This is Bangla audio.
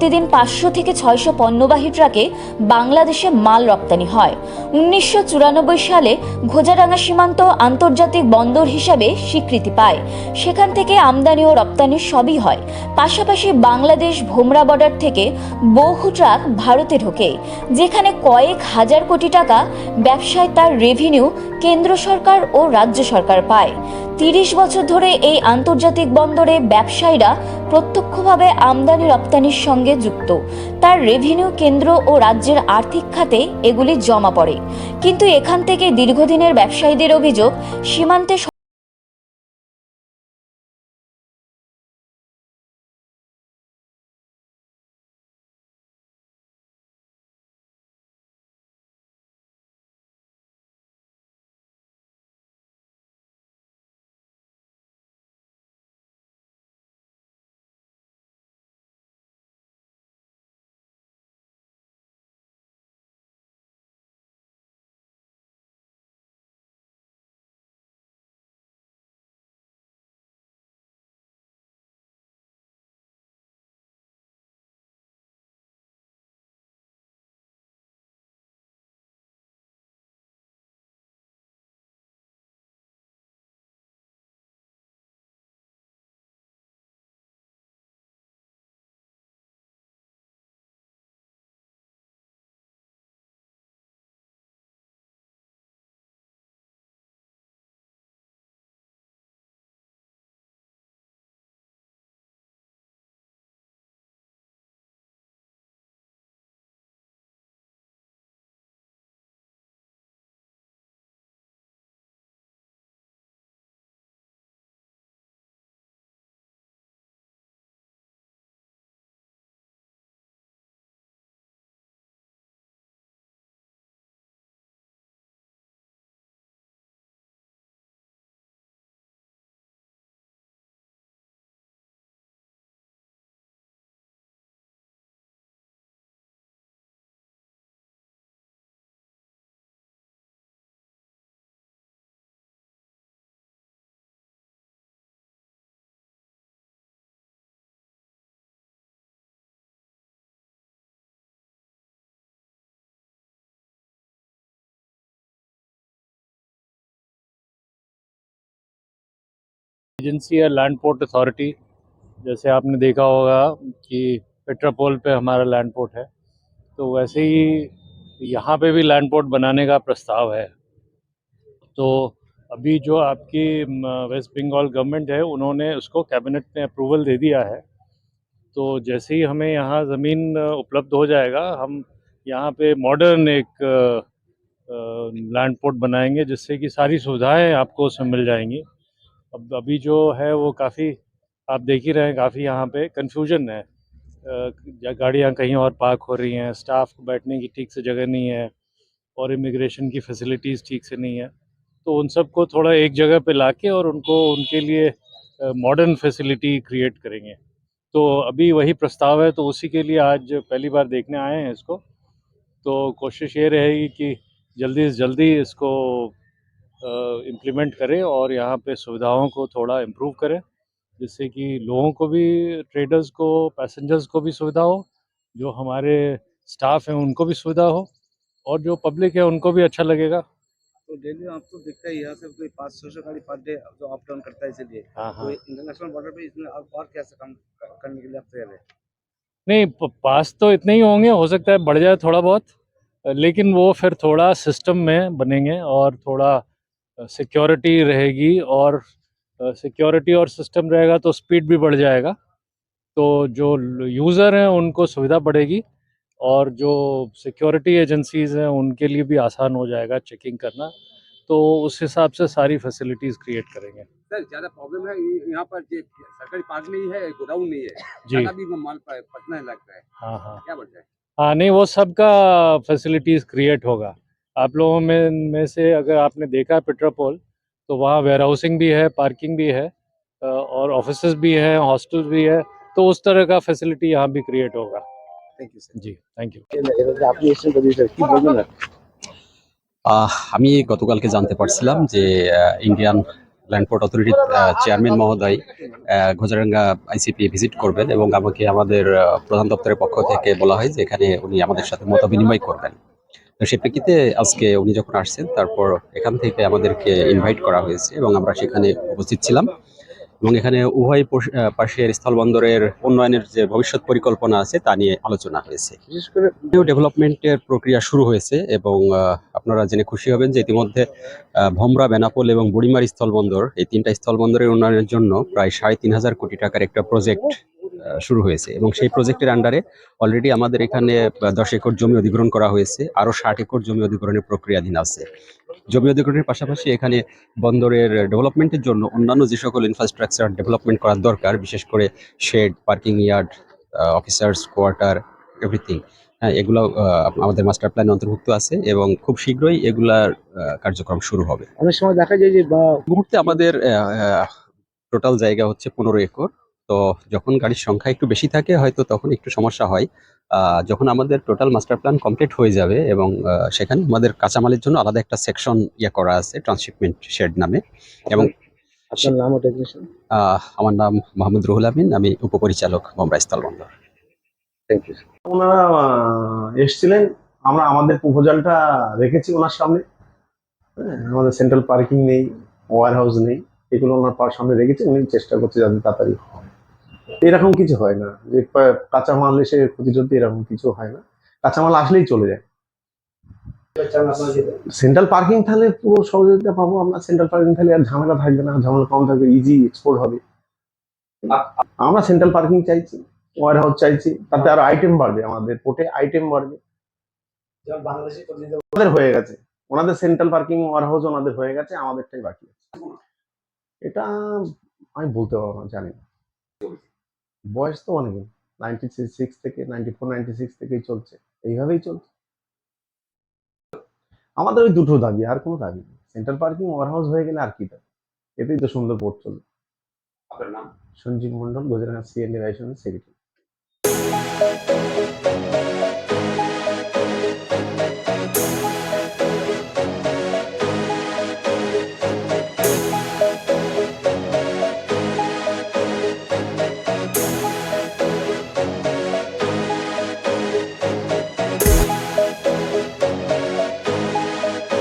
প্রতিদিন পাঁচশো থেকে ছয়শো পণ্যবাহী ট্রাকে বাংলাদেশে মাল রপ্তানি হয়। উনিশশো চুরানব্বই সালে ঘোজাডাঙ্গা সীমান্ত আন্তর্জাতিক বন্দর হিসাবে স্বীকৃতি পায়। সেখান থেকে আমদানি ও রপ্তানি সবই হয়। পাশাপাশি বাংলাদেশ ভোমরা বর্ডার থেকে বহু ট্রাক ভারতে ঢোকে, যেখানে কয়েক হাজার কোটি টাকা ব্যবসায় তার রেভিনিউ কেন্দ্র সরকার ও রাজ্য সরকার পায়। তিরিশ বছর ধরে এই আন্তর্জাতিক বন্দরে ব্যবসায়ীরা প্রত্যক্ষভাবে আমদানি রপ্তানির সঙ্গে যুক্ত। তার রেভিনিউ কেন্দ্র ও রাজ্যের আর্থিক খাতে এগুলি জমা পড়ে। কিন্তু এখান থেকে দীর্ঘদিনের ব্যবসায়ীদের অভিযোগ, সীমান্তে एजेंसी है लैंड पोर्ट अथॉरिटी जैसे आपने देखा होगा कि पेट्रापोल पे हमारा लैंड पोर्ट है। तो वैसे ही यहाँ पे भी लैंड पोर्ट बनाने का प्रस्ताव है। तो अभी जो आपकी वेस्ट बंगाल गवर्नमेंट है, उन्होंने उसको कैबिनेट ने अप्रूवल दे दिया है। तो जैसे ही हमें यहाँ ज़मीन उपलब्ध हो जाएगा, हम यहाँ पे मॉडर्न एक लैंड पोर्ट बनाएँगे, जिससे कि सारी सुविधाएँ आपको उसमें मिल जाएँगी। अब अभी जो है वो काफ़ी, आप देख ही रहे हैं, काफ़ी यहाँ पे कन्फ्यूज़न है। गाड़ियाँ कहीं और पार्क हो रही हैं स्टाफ को बैठने की ठीक से जगह नहीं है और इमिग्रेशन की फैसिलिटीज़ ठीक से नहीं है। तो उन सबको थोड़ा एक जगह पे लाके और उनको, उनके लिए मॉडर्न फैसिलिटी क्रिएट करेंगे। तो अभी वही प्रस्ताव है तो उसी के लिए आज पहली बार देखने आए हैं इसको। तो कोशिश ये रहेगी कि जल्दी से जल्दी इसको इम्प्लीमेंट करें और यहाँ पे सुविधाओं को थोड़ा इम्प्रूव करें जिससे कि लोगों को भी ट्रेडर्स को पैसेंजर्स को भी सुविधा हो जो हमारे स्टाफ हैं उनको भी सुविधा हो और जो पब्लिक है उनको भी अच्छा लगेगा। तो डेली आप तो देखते हैं यहाँ से कोई पाँच सौ सौ गाड़ी पर डे जो अप डाउन करता है इसलिए। हाँ तो इंटरनेशनल बॉर्डर पे इसमें आप और कैसे काम करने के लिए आप तैयार है? नहीं पास तो इतने ही होंगे हो सकता है बढ़ जाए थोड़ा बहुत लेकिन वो फिर थोड़ा सिस्टम में बनेंगे और थोड़ा सिक्योरिटी रहेगी और सिक्योरिटी और सिस्टम रहेगा तो स्पीड भी बढ़ जाएगा। तो जो यूज़र हैं उनको सुविधा बढ़ेगी और जो सिक्योरिटी एजेंसीज़ हैं उनके लिए भी आसान हो जाएगा चेकिंग करना। तो उस हिसाब से सारी फैसिलिटीज़ क्रिएट करेंगे। सर ज़्यादा प्रॉब्लम है यहाँ पर सरकारी पार्क नहीं है गोडाउन नहीं है। जी। भी माल पटना लगता है। हाँ हाँ। क्या बढ़ता है? हाँ नहीं वो सबका फैसिलिटीज़ क्रिएट होगा। आप लोगों में में से अगर आपने देखा है पेट्रोपोल तो वहाँ वेयर हाउसिंग भी है पार्किंग भी है अ, और ऑफिसेज भी हैं हॉस्टल्स भी है तो उस तरह का फैसिलिटी यहाँ भी क्रिएट होगा thank you sir ji thank you এবার আপনি এসেছেন তো স্যার কি বলবেন আর আহ, আমি গতকালকে জানতে পারছিলাম যে আহ, ইন্ডিয়ান ল্যান্ডপোর্ট অথরিটির চেয়ারম্যান মহোদয় আহ, ঘোজারাঙ্গা আইসিপি ভিজিট করবেন এবং আমাকে আমাদের আহ, প্রধান দপ্তরের পক্ষ থেকে বলা হয় যে এখানে উনি আমাদের সাথে মত বিনিময় করবেন তো সে প্রেক্ষিতে আজকে উনি যখন আসছেন তারপর এখান থেকে আমাদেরকে ইনভাইট করা হয়েছে এবং আমরা সেখানে উপস্থিত ছিলাম। এবং এখানে উভয় পাশের স্থলবন্দরের উন্নয়নের যে ভবিষ্যৎ পরিকল্পনা আছে তা নিয়ে আলোচনা হয়েছে। বিশেষ করে ডেভেলপমেন্টের প্রক্রিয়া শুরু হয়েছে এবং আপনারা জেনে খুশি হবেন যে ইতিমধ্যে ভমরা বেনাপোল এবং বুড়িমারি স্থলবন্দর এই তিনটা স্থলবন্দরের উন্নয়নের জন্য প্রায় সাড়ে তিন হাজার কোটি টাকার একটা প্রজেক্ট শুরু হয়েছে এবং সেই প্রজেক্টের আন্ডারে অলরেডি আমাদের এখানে দশ একর জমি অধিগ্রহণ করা হয়েছে আরও ষাট একর জমি অধিগ্রহণের প্রক্রিয়াধীন আছে। জমি অধিগ্রহণের পাশাপাশি এখানে বন্দরের ডেভেলপমেন্টের জন্য অন্যান্য যে সকল ইনফ্রাস্ট্রাকচার ডেভেলপমেন্ট করার দরকার বিশেষ করে shed parking yard officers quarter everything হ্যাঁ এগুলো আমাদের মাস্টার প্ল্যানে অন্তর্ভুক্ত আছে এবং খুব শীঘ্রই এগুলার কার্যক্রম শুরু হবে। অনেক সময় দেখা যায় যে মুহূর্তে আমাদের টোটাল জায়গা হচ্ছে পনেরো একর। তো যখন গাড়ির সংখ্যা একটু বেশি থাকে হয়তো তখন একটু সমস্যা হয়। যখন আমাদের টোটাল মাস্টার প্ল্যান কমপ্লিট হয়ে যাবে এবং সেখানে আমাদের কাঁচামালের জন্য আলাদা একটা সেকশন ইয়ে করা আছে ট্রান্সশিপমেন্ট শেড নামে। এবং আপনার নাম আহ, আমার নাম মোহাম্মদ রুহুল আমিন আমি উপপরিচালক বোমরা স্থলবন্দর থ্যাংক ইউ ওনারা এসছিলেন। আমরা আমাদের প্রপোজালটা রেখেছি ওনার সামনে। হ্যাঁ, আমাদের সেন্ট্রাল পার্কিং নেই ওয়ার হাউস নেই। এগুলো ওনার সামনে রেখেছি। উনি চেষ্টা করছে যাতে তাড়াতাড়ি এরকম কিছু হয় না। যে কাঁচামাল এসে ক্ষতিযুদ্ধ এরকম কিছু হয় না। কাঁচামাল আসলেই চলে যায়। সেন্ট্রাল পার্কিং তাহলে পুরো সহযোগিতা পাবো আমরা। সেন্ট্রাল পার্কিং তাহলে আর ঝামেলা থাকবে না। ঝামেলা কম থাকবে ইজি এক্সপোর্ট হবে। আমরা সেন্ট্রাল পার্কিং চাইছি ওয়ার হাউস চাইছি, তাতে আরও আইটেম বাড়বে আমাদের পোর্টে আইটেম বাড়বে। ওনাদের হয়ে গেছে। ওনাদের সেন্ট্রাল পার্কিং ওয়ার হাউস ওনাদের হয়ে গেছে, আমাদেরটাই বাকি আছে। এটা আমি বলতে পারব না, জানি না। বয়স তো অনেক। নাইনটি সিক্স থেকে নাইনটি ফোর নাইনটি সিক্স থেকেই চলছে। এইভাবেই চলছে। আমাদের ওই দুটো দাবি আর কোনো দাবি নেই। সেন্ট্রাল পার্কিং ওভারহাউস হয়ে গেলে আর কি দাবি? এতেই তো সুন্দর পোর্ট চলবে। আপনার নাম? সঞ্জীব মন্ডল গুজরাট সিএনডি রাইসন সেক্রেটারি।